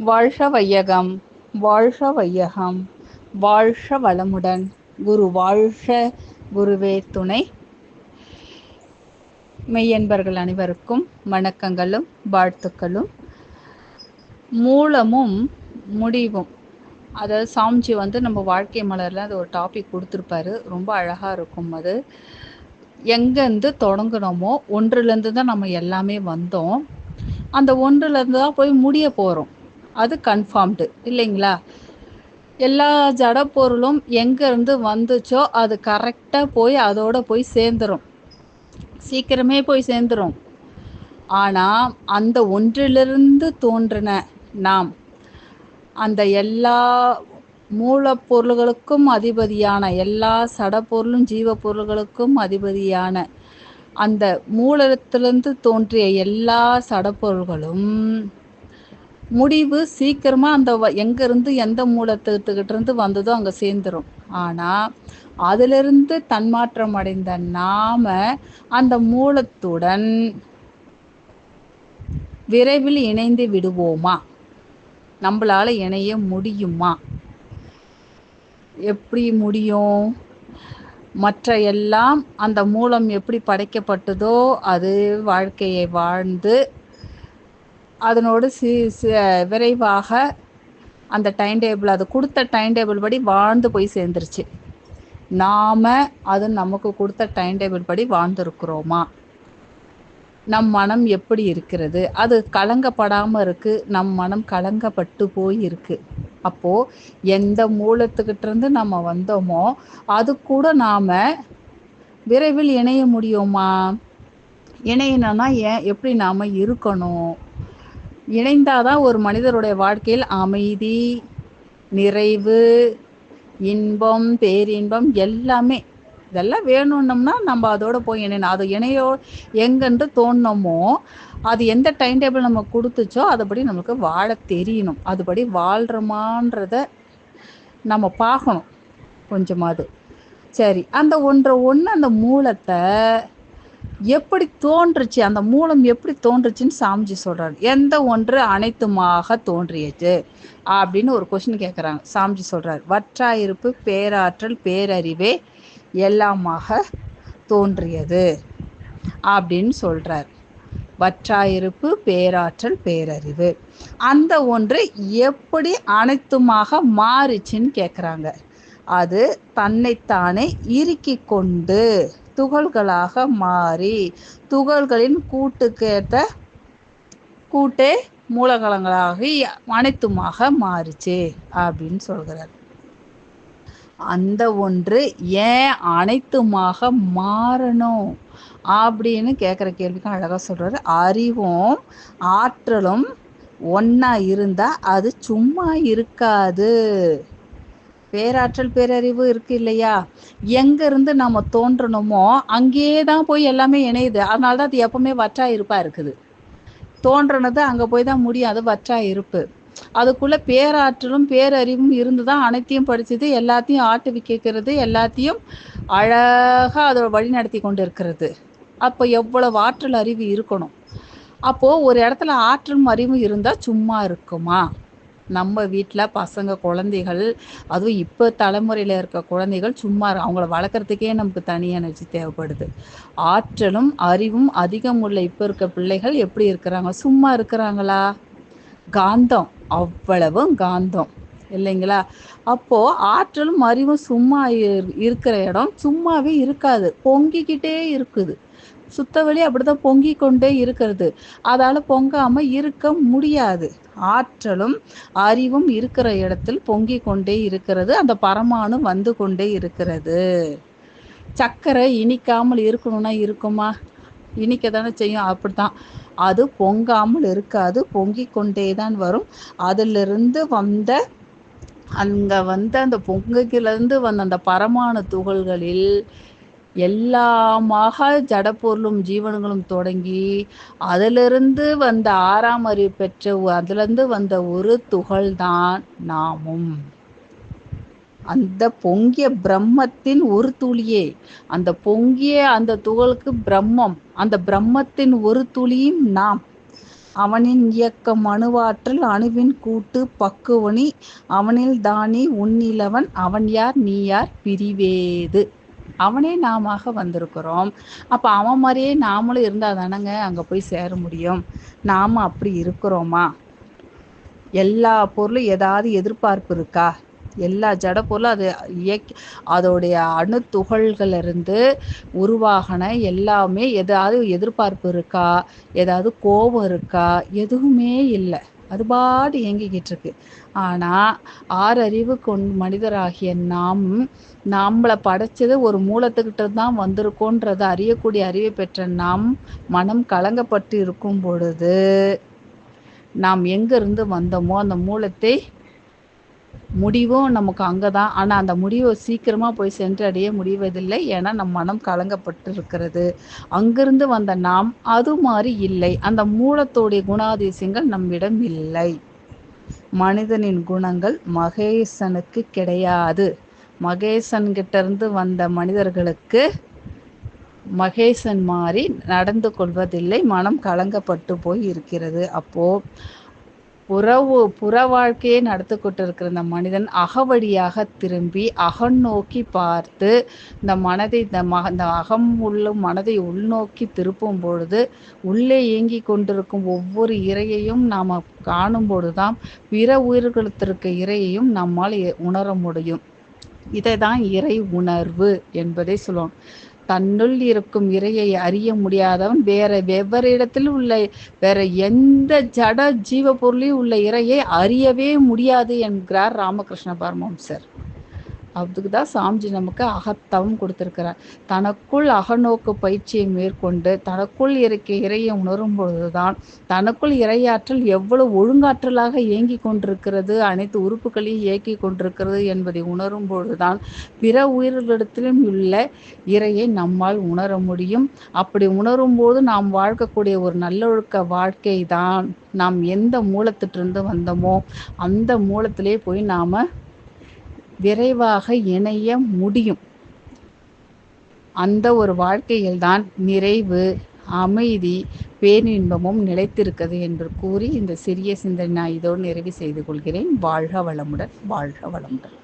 வாழ்க வையகம் வாழ்க வையகம் வாழ்க வளமுடன் குரு வாழ்க குருவே துணை. மெய்யன்பர்கள் அனைவருக்கும் வணக்கங்களும் வாழ்த்துக்களும். மூலமும் முடிவும். அதாவது சாமிஜி வந்து நம்ம வாழ்க்கை மலரில் அது ஒரு டாபிக் கொடுத்துருப்பாரு. ரொம்ப அழகாக இருக்கும் அது. எங்கேருந்து தொடங்கினோமோ ஒன்றுலேருந்து தான் நம்ம எல்லாமே வந்தோம். அந்த ஒன்றுலேருந்து தான் போய் முடிய போகிறோம் அது கன்ஃபார்ம்டு இல்லைங்களா? எல்லா ஜட பொருளும் எங்கேருந்து வந்துச்சோ அது கரெக்டாக போய் அதோட போய் சேர்ந்துடும் சீக்கிரமே போய் சேர்ந்துடும் ஆனால் அந்த ஒன்றிலிருந்து தோன்றின நாம் அந்த எல்லா மூலப்பொருள்களுக்கும் அதிபதியான எல்லா சடப்பொருளும் ஜீவப்பொருள்களுக்கும் அதிபதியான அந்த மூலத்திலிருந்து தோன்றிய எல்லா சடப்பொருள்களும் முடிவு சீக்கிரமாக அந்த எங்கேருந்து எந்த மூலத்துக்கிட்ட இருந்து வந்ததோ அங்கே சேர்ந்துடும் ஆனால் அதிலிருந்து தன்மாற்றம் அடைந்த நாம அந்த மூலத்துடன் விரைவில் இணைந்து விடுவோமா? நம்மளால இணைய முடியுமா? எப்படி முடியும்? மற்ற எல்லாம் அந்த மூலம் எப்படி படைக்கப்பட்டதோ அது வாழ்க்கையை வாழ்ந்து அதனோடு சி விரைவாக அந்த டைம் டேபிள் அது கொடுத்த டைம் டேபிள் படி வாழ்ந்து போய் சேர்ந்துருச்சு. நாம் அது நமக்கு கொடுத்த டைம் டேபிள் படி வாழ்ந்துருக்குறோமா? நம் மனம் எப்படி இருக்கிறது? அது கலங்கப்படாமல் இருக்குது நம் மனம் கலங்கப்பட்டு போய் இருக்குது அப்போது எந்த மூலத்துக்கிட்டேருந்து நம்ம வந்தோமோ அது கூட நாம் விரைவில் இணைய முடியுமா? இணையணும்னா ஏன் எப்படி நாம் இருக்கணும்? இணைந்தாதான் ஒரு மனிதருடைய வாழ்க்கையில் அமைதி நிறைவு இன்பம் பேரின்பம் எல்லாமே. இதெல்லாம் வேணும்னோம்னா நம்ம அதோட போய் இணையணும். அது இணையோ எங்கென்று தோணுமோ அது எந்த டைம் டேபிள் நம்ம கொடுத்துச்சோ அதுபடி நம்மளுக்கு வாழ தெரியணும். அதுபடி வாழ்கிறோமான்றத நம்ம பார்க்கணும். கொஞ்சமாவது. சரி அந்த ஒன்றை ஒன்று அந்த மூலத்தை எப்படி தோன்றுச்சு அந்த மூலம் எப்படி தோன்றுச்சுன்னு சாமிஜி சொல்கிறாரு எந்த ஒன்று அனைத்துமாக தோன்றியது அப்படின்னு ஒரு கொஷின் கேட்குறாங்க சாமிஜி சொல்கிறார் வற்றாயிருப்பு பேராற்றல் பேரறிவே எல்லாமாக தோன்றியது அப்படின்னு சொல்கிறார் வற்றாயிருப்பு பேராற்றல் பேரறிவு அந்த ஒன்று எப்படி அனைத்துமாக மாறிச்சுன்னு கேட்குறாங்க அது தன்னைத்தானே இறுக்கி கொண்டு துகள்களாக மாறி துகள்களின் கூட்டுக்கேற்ற கூட்டே மூலகலங்களாக அனைத்துமாக மாறிச்சு அப்படின்னு சொல்கிறார். அந்த ஒன்று ஏன் அனைத்துமாக மாறணும் அப்படின்னு கேட்குற கேள்விக்கு அழகாக சொல்கிறாரு அறிவும் ஆற்றலும் ஒன்றா இருந்தால் அது சும்மா இருக்காது. பேராற்றல் பேரறிவு இருக்கு இல்லையா? எங்கேருந்து நம்ம தோன்றணுமோ அங்கேயே தான் போய் எல்லாமே இணையுது. அதனால தான் அது எப்பவுமே வற்றா இருப்பாக இருக்குது. தோன்றினது அங்கே போய் தான் முடியும். அது வற்றா இருப்பு. அதுக்குள்ள பேராற்றலும் பேரறிவும் இருந்து தான் அனைத்தையும் படிச்சது எல்லாத்தையும் ஆட்டுவிக்கிறது எல்லாத்தையும் அழகாக அதை வழி நடத்தி கொண்டு இருக்கிறது அப்போ எவ்வளவு ஆற்றல் அறிவு இருக்கணும்? அப்போது ஒரு இடத்துல ஆற்றலும் அறிவும் இருந்தால் சும்மா இருக்குமா? நம்ம வீட்டில் பசங்க குழந்தைகள் அதுவும் இப்போ தலைமுறையில் இருக்க குழந்தைகள் சும்மா அவங்கள வளர்க்குறதுக்கே நமக்கு தனி எனர்ஜி தேவைப்படுது. ஆற்றலும் அறிவும் அதிகம் உள்ள இப்போ இருக்க பிள்ளைகள் எப்படி இருக்கிறாங்க? சும்மா இருக்கிறாங்களா? காந்தம் அவ்வளவும் காந்தம் இல்லைங்களா? அப்போது ஆற்றலும் அறிவும் சும்மா இருக்கிற இடம் சும்மாவே இருக்காது பொங்கிக்கிட்டே இருக்குது. சுத்தவெளி அப்படிதான் பொங்கி கொண்டே இருக்கிறது. அதால பொங்காமல் இருக்க முடியாது. ஆற்றலும் அறிவும் இருக்கிற இடத்தில் பொங்கி கொண்டே இருக்கிறது. அந்த பரமானு வந்து கொண்டே இருக்கிறது. சக்கரை இனிக்காமல் இருக்கணும்னா இருக்குமா? இனிக்க தானே செய்யும். அப்படித்தான். அது பொங்காமல் இருக்காது. பொங்கி கொண்டே தான் வரும். அதிலிருந்து வந்த அங்கே வந்த அந்த பொங்குகிலிருந்து வந்த அந்த பரமான துகள்களில் எல்லாமாக ஜடப்பொருளும் ஜீவன்களும் தொடங்கி அதிலிருந்து வந்த ஆறாம் அறிவு பெற்ற அதிலிருந்து வந்த ஒரு துகள் தான் நாமும். அந்த பொங்கிய பிரம்மத்தின் ஒரு துளியே. அந்த பொங்கிய அந்த துகளுக்கு பிரம்மம். அந்த பிரம்மத்தின் ஒரு துளியும் நாம். அவனின் இயக்கம் அணுவாற்றல் அணுவின் கூட்டு பக்குவனி அவனில் தானி உன்னிலவன் அவன் யார் நீ யார் பிரிவேது. அவனே நாம வந்திருக்கிறோம். அப்போ அவன் மாதிரியே நாமளும் இருந்தால் தானங்க அங்கே போய் சேர முடியும். நாம் அப்படி இருக்கிறோமா? எல்லா பொருளும் ஏதாவது எதிர்பார்ப்பு இருக்கா? எல்லா ஜட பொருளும் அது இயக்கி அதோடைய அணு உருவாகின எல்லாமே ஏதாவது எதிர்பார்ப்பு இருக்கா? ஏதாவது கோபம் இருக்கா? எதுவுமே இல்லை. அது பாடு இயங்கிக்கிட்டு இருக்கு ஆனால் ஆறறிவு கொண் மனிதராகிய நாம் நம்மளை படைச்சது ஒரு மூலத்துக்கிட்ட தான் வந்திருக்கோன்றதை அறியக்கூடிய அறிவை பெற்ற நாம் மனம் கலங்கப்பட்டு இருக்கும் பொழுது நாம் எங்கேருந்து வந்தோமோ அந்த மூலத்தை முடிவும் நமக்கு அங்கே தான் ஆனால் அந்த முடிவை சீக்கிரமாக போய் சென்றடைய முடிவதில்லை. ஏன்னா நம் மனம் கலங்கப்பட்டு இருக்கிறது அங்கிருந்து வந்த நாம் அது மாதிரி இல்லை. அந்த மூலத்தோடைய குணாதிசயங்கள் நம்மிடம் இல்லை. மனிதனின் குணங்கள் மகேசனுக்கு கிடையாது. மகேசன் கிட்ட இருந்து வந்த மனிதர்களுக்கு மகேசன் மாதிரி நடந்து கொள்வதில்லை. மனம் கலங்கப்பட்டு போய் இருக்கிறது. அப்போ உறவு புற வாழ்க்கையை நடத்துக்கொண்டு இருக்கிற இந்த மனிதன் அகவழியாக திரும்பி அகம் நோக்கி பார்த்து இந்த மனதை இந்த ம இந்த அகம் உள்ள மனதை உள்நோக்கி திருப்பும் பொழுது உள்ளே இயங்கி கொண்டிருக்கும் ஒவ்வொரு இறையையும் நாம் காணும் பொழுதுதான் பிற உயிர்களுக்கு இறையையும் நம்மால் உணர முடியும். இதை தான் இறை உணர்வு என்பதை சொல்லுவோம். தன்னுள் இருக்கும் இறையை அறிய முடியாதவன் வேற வெவ்வேறு இடத்தில் உள்ள வேற எந்த ஜட ஜீவ பொருளையும் உள்ள இறையை அறியவே முடியாது என்கிறார் ராமகிருஷ்ண பரமஹம்சர். அதுக்கு தான் சாமிஜி நமக்கு அகத்தவம் கொடுத்துருக்கிறார். தனக்குள் அகநோக்கு பயிற்சியை மேற்கொண்டு தனக்குள் இருக்க இறையை உணரும் பொழுதுதான் தனக்குள் இறையாற்றல் எவ்வளவு ஒழுங்காற்றலாக இயங்கி கொண்டிருக்கிறது அனைத்து உறுப்புகளையும் இயக்கி கொண்டிருக்கிறது என்பதை உணரும் பொழுதுதான் பிற உயிர்களிடத்திலும் உள்ள இறையை நம்மால் உணர முடியும். அப்படி உணரும் போது நாம் வாழ்க்கக்கூடிய ஒரு நல்லொழுக்க வாழ்க்கை தான் நாம் எந்த மூலத்திட்டிருந்து வந்தோமோ அந்த மூலத்திலே போய் நாம் விரைவாக இணைய முடியும். அந்த ஒரு வாழ்க்கையில்தான் நிறைவு அமைதி பேரின்பமும் நிலைத்திருக்கிறது என்று கூறி இந்த சிறிய சிந்தனை நான் இதோடு நிறைவு செய்து கொள்கிறேன். வாழ்க வளமுடன் வாழ்க வளமுடன்.